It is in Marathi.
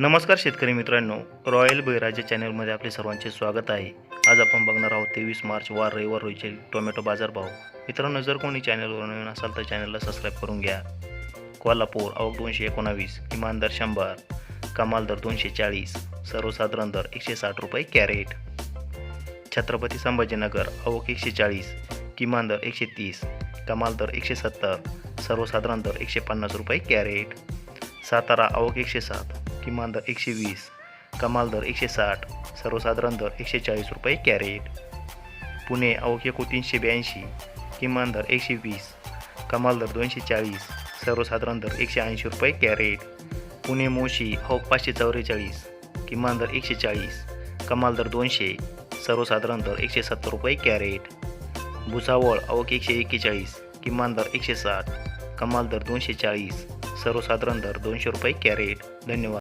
नमस्कार शेतकरी मित्रांनो. रॉयल बैराजे चॅनलमध्ये आपले सर्वांचे स्वागत आहे. आज आपण बघणार आहोत तेवीस मार्च वार रविवार रोजीचे टोमॅटो बाजारभाव मित्रांनो जर कोणी चॅनलवर नवीन असाल तर चॅनलला सबस्क्राईब करून घ्या. कोल्हापूर आवक दोनशे एकोणावीस किमान दर शंभर कमाल दर दोनशे चाळीस सर्वसाधारण दर एकशे साठ रुपये कॅरेट. छत्रपती संभाजीनगर आवक एकशे चाळीस किमान दर एकशे तीस कमाल दर एकशे सत्तर सर्वसाधारण दर एकशे पन्नास रुपये कॅरेट. सातारा आवक एकशे सात किमान दर एकशे वीस कमाल दर एकशे साठ सर्वसाधारण दर एकशे चाळीस रुपये कॅरेट. पुणे अवके को तीनशे ब्याऐंशी किमान दर एकशे वीस कमाल दर दोनशे चाळीस सर्वसाधारण दर एकशे ऐंशी रुपये कॅरेट. पुणे मोशी अहो पाचशे चौवेचाळीस किमान दर एकशे चाळीस कमाल दर दोनशे सर्वसाधारण दर एकशे सत्तर रुपये कॅरेट. भुसावळ आवक एकशे एक्केचाळीस किमान दर एकशे साठ कमाल दर दोनशे चाळीस सर्वसाधारण दर दोनशे रुपये कॅरेट. धन्यवाद.